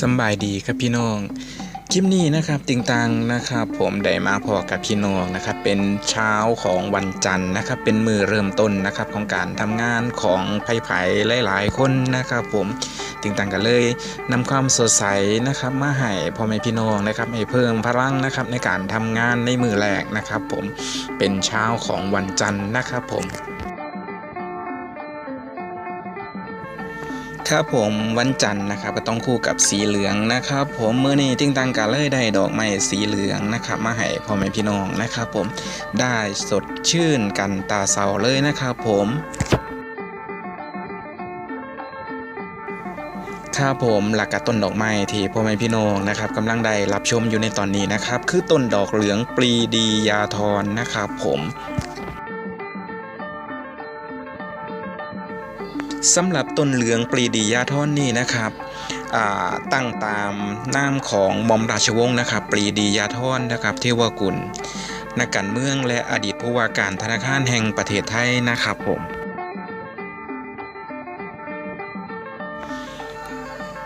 สบายดีครับพี่น้อง คลิปนี้นะครับติงตังนะครับผมได้มาพอกับพี่น้องนะครับเป็นเช้าของวันจันทร์นะครับเป็นมือเริ่มต้นนะครับของการทำงานของไผ่ไผ่หลาย ๆ คนนะครับผมติงตังก็เลยนำความสดใสนะครับมาให้พ่อแม่พี่น้องนะครับให้เพิ่มพลังนะครับในการทำงานในมือแรกนะครับ ผมเป็นเช้าของวันจันทร์นะครับผม ครับผมวันจันทร์นะครับก็ต้องคู่กับสีเหลืองนะครับ ผมเมื่อนี้ติ้งตังกาเลยได้ดอกไม้สีเหลืองนะครับ มาให้พ่อแม่พี่น้องนะครับ ผมได้สดชื่นกันตาเสาเลยนะครับผมครับผมหลักกับต้นดอกไม้ที่พ่อแม่พี่น้องนะครับกำลังได้รับชมอยู่ในตอนนี้นะครับ คือต้นดอกเหลืองปรีดียาทรนะครับ ผม สำหรับต้นเหลืองปรีดียาทอนนี่นะครับตั้งตามนามของมอมราชวงศ์นะครับ ปรีดียาทอนนะครับเทวกุลนักการเมืองและอดีตผู้ว่าการธนาคารแห่งประเทศไทยนะครับผม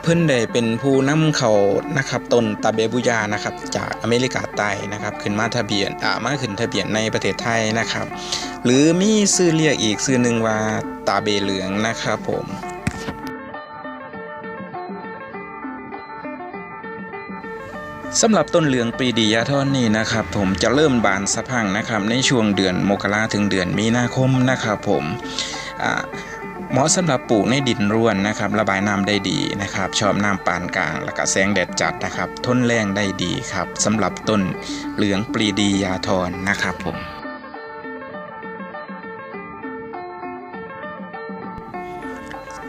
เพิ่อนได้เป็นผู้นำเขานะครับตนตาเบบุยานะครับจากอเมริกาใต้นะครับขึ้นมาทะเบียนอ่ามาขึ้นทะเบียนในประเทศไทยนะครับ หรือมีชื่อเรียกอีกชื่อหนึ่งว่า ตาเบเหลืองนะครับผมสำหรับต้นเหลืองปีดียาทอนนี่นะครับ ผมจะเริ่มบานสะพังนะครับ ในช่วงเดือนมกราถึงเดือนมีนาคมนะครับผมเหมาะสำหรับปลูกในดินร่วนนะครับ ระบายน้ำได้ดีนะครับ ชอบน้ำปานกลาง และก็แสงแดดจัดนะครับ ทนแรงได้ดีครับสำหรับต้นเหลืองปรีดียาทอนนะครับผม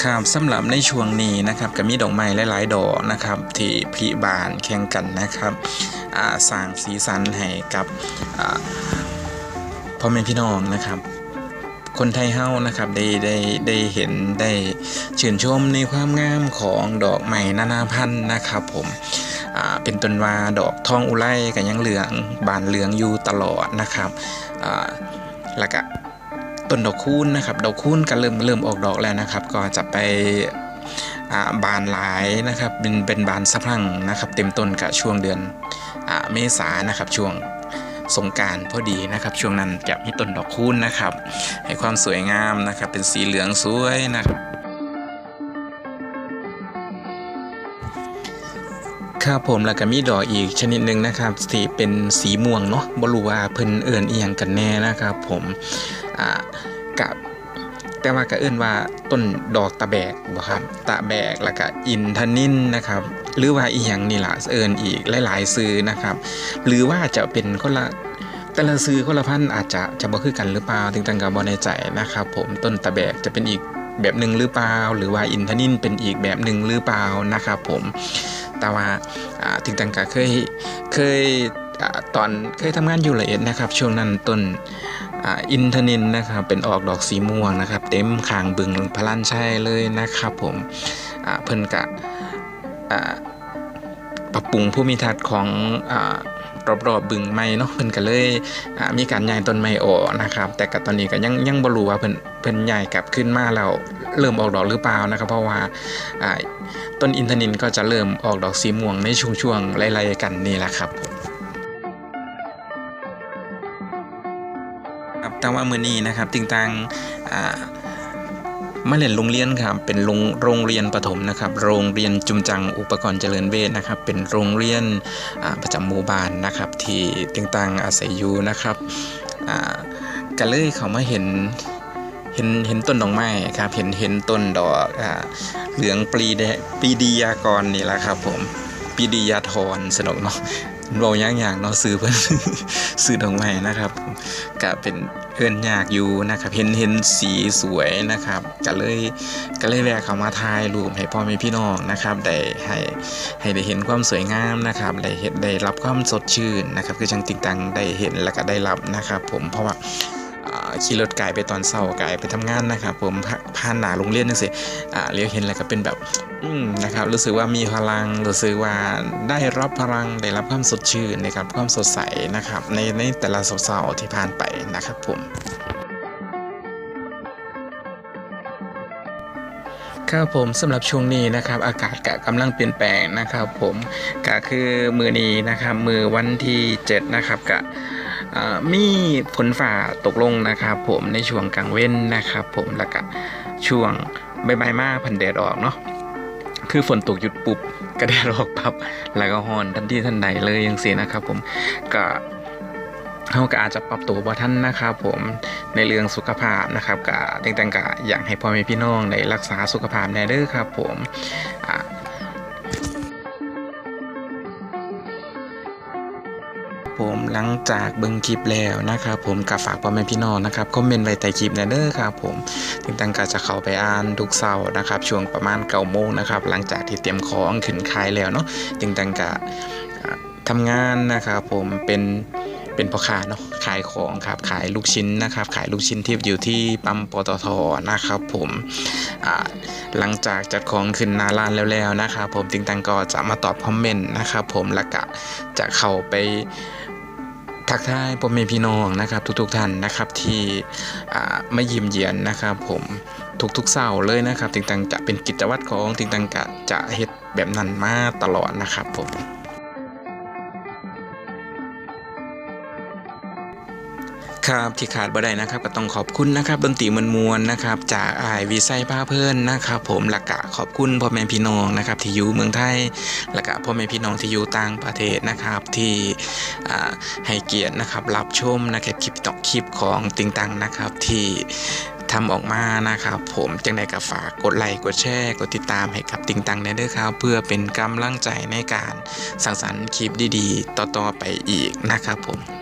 ครับสำหรับในช่วงนี้นะครับก็มีดอกไม้หลาย ๆ ดอกนะครับที่พิบานแข่งกันนะครับสร้างสีสันให้กับพ่อแม่พี่น้องนะครับ คนไทยเฮานะครับได้ได้ได้เห็นได้ชื่นชมในความงามของดอกไม้นานาพันธุ์นะครับผมเป็นต้นว่าดอกทองอุไรก็ยังเหลืองบานเหลืองอยู่ตลอดนะครับอ่าแล้วก็ ต้นดอกคูณนะครับดอกคูณก็เริ่มเริ่มออกดอกแล้วนะครับ ก็จะไปบานหลายนะครับเป็นเป็นบานสะพรั่งนะครับ เต็มต้นกับช่วงเดือนอเมษานะครับช่วงสงการพอดีนะครับ ช่วงนั้นจะมีต้นดอกคูณนะครับ ให้ความสวยงามนะครับ เป็นสีเหลืองสวยนะครับ ครับผมแล้วก็มีดอกอีกชนิดหนึ่งนะครับที่เป็นสีม่วงเนาะบรูว่าเพิ่นเอื่นเอียงกันแน่นะครับ ผม อ่ากับแต่ว่าก็เอื่นว่าต้นดอกตะแบกบ่ครับตะแบกแล้วก็อินทนินนะครับหรือว่าอีหยังนี่ล่ะเอินอีกหลายๆซื้อนะครับ หรือว่าจะเป็นคนละแต่ละซื้อคนละพันอาจจะจะบ่คือกันหรือเปล่าถึงตังกับบ่แน่ใจนะครับ ผมต้นตะแบกจะเป็นอีกแบบหนึ่งหรือเปล่า หรือว่าอินทนินเป็นอีกแบบหนึ่งหรือเปล่านะครับผมแต่ว่าถึงตังกะเคยเคยอตอนเคยทำงานอยู่ละเอียดนะครับ ช่วงนั้นต้น อินทนินนะครับเป็นออกดอกสีม่วงนะครับ เต็มคางบึงพลันชัยเลยนะครับผมเพิ่นกะปรับปรุงภูมิทัศน์ของอรอบๆบบึงใหม่เนาะเพิ่นก็เลยมีการย้ายต้นไม้ออกนะครับ แต่ก็ตอนนี้ก็ยังยังบ่รู้ว่าเพิ่นเพิ่นย้ายกลับขึ้นมาแล้วเริ่มออกดอกหรือเปล่านะครับ เพราะว่าอ่าต้นอินทนินก็จะเริ่มออกดอกสีม่วงในช่วงๆไล่ๆกันนี่แหละครับ ครับว่ามือนี้นะครับติงตังมาเรียนโรงเรียนครับเป็นโรงโรงเรียนประถมนะครับ โรงเรียนจุมจังอุปกรณ์เจริญเวชนะครับ เป็นโรงเรียนประจำหมู่บ้านนะครับ ที่ติงตังอาศัยอยู่นะครับก็เลยเขามาเห็นเห็นเห็นต้นดอกไม้ครับเห็นเห็นต้นดอกเหลืองปรีเดปรีดียากรนี่แหละครับผมปรีดียาทรสนุกเนาะ เราย่างอย่างเนาะซื้อเพื่อนซื้อดอกไม้นะครับก็เป็นเอื้อนยากอยู่นะครับเห็นเห็นสีสวยนะครับก็เลยก็เลยแวะเข้ามาถ่ายรูปให้พ่อแม่พี่น้องนะครับได้ให้ให้ได้เห็นความสวยงามนะครับได้เห็นได้รับความสดชื่นนะครับ คือจังติงตังได้เห็นแล้วก็ได้รับนะครับ ผมเพราะว่า ขี่รถไกลไปตอนเช้าไกลไปทำงานนะครับผมผ่านหนาโรงเรียนนั่นสิอ่าเลี้ยวเห็นแล้วก็เป็นแบบอืมนะครับรู้สึกว่ามีพลังรู้สึกว่าได้รับพลังได้รับความสดชื่นนะครับความสดใสนะครับในในแต่ละเสาร์ๆที่ผ่านไปนะครับผมครับผมสำหรับช่วงนี้นะครับอากาศกะกำลังเปลี่ยนแปลงนะครับผมก็คือมือนี้นะครับมือวันที่ 7 นะครับกะ มีฝนฝ่าตกลงนะครับผมในช่วงกลางเว้นนะครับผมแล้วก็ช่วงใบไม้มาพันแดดออกเนาะคือฝนตกหยุดปุบก็แดดออกปับแล้วก็ฮอนทันทีทันใดเลยยังเสียนะครับผมก็เขาก็อาจจะปรับตัวบ่ทันนะครับผมในเรื่องสุขภาพนะครับก็ต่างๆก็อยากให้พ่อแม่พี่น้องได้รักษาสุขภาพแน่เด้อครับผม ผมหลังจากเบิ้งคลิปแล้วนะครับผมก็ฝากพ่อแม่พี่น้องนะครับคอมเมนต์ไว้ใต้คลิปนะเด้อครับผมถึงตังก็จะเข้าไปอ่านทุกเสาร์นะครับช่วงประมาณเก้าโมงนะครับหลังจากที่เตรียมของขึ้นคายแล้วเนาะจึงตังก็อ่าทำงานนะครับผมเป็น เป็นพ่อค้าเนาะขายของครับขายลูกชิ้นนะครับ ขายลูกชิ้นที่อยู่ที่ปั๊มปตทนะครับผมหลังจากจัดของขึ้นนาร้านแล้วๆนะครับผมติงตังก็จะมาตอบคอมเมนต์นะครับผมแล้วก็จะเข้าไปทักทายพ่อแม่พี่น้องนะครับ ทุกๆท่านนะครับที่อ่ามาเยิ้มเยียนนะครับ ผมทุกๆเสาร์เลยนะครับติงตังจะเป็นกิจวัตรของติงตังกะจะเฮ็ดแบบนั้นมาตลอดนะครับผม ครับที่ขาดบ่ได้นะครับก็ต้องขอบคุณนะครับดนตรีมวลๆนะครับ จากอายวีไซผ้าเพิ่อนนะครับผมละกะขอบคุณพ่อแม่พี่น้องนะครับที่อยู่เมืองไทยละกะพ่อแม่พี่น้องที่อยู่ต่างประเทศนะครับที่ให้เกียรตินะครับรับชมนะครับคลิปต่อคลิปของติงตังนะครับที่ทำออกมานะครับผมจังใดก็ฝากกดไลค์กดแชร์กดติดตามให้กับติงตังได้ด้วยครับ เพื่อเป็นกำลังใจในการสร้างสรรค์คลิปดีๆ ต่อๆไปอีกนะครับผม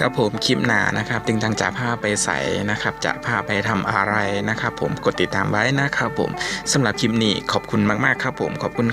ครับผมคลิปหนานะครับติงตังจะพาไปใส่นะครับ จะพาไปทำอะไรนะครับ ผมกดติดตามไว้นะครับ ผมสำหรับคลิปนี้ขอบคุณมากๆครับผมขอบคุณ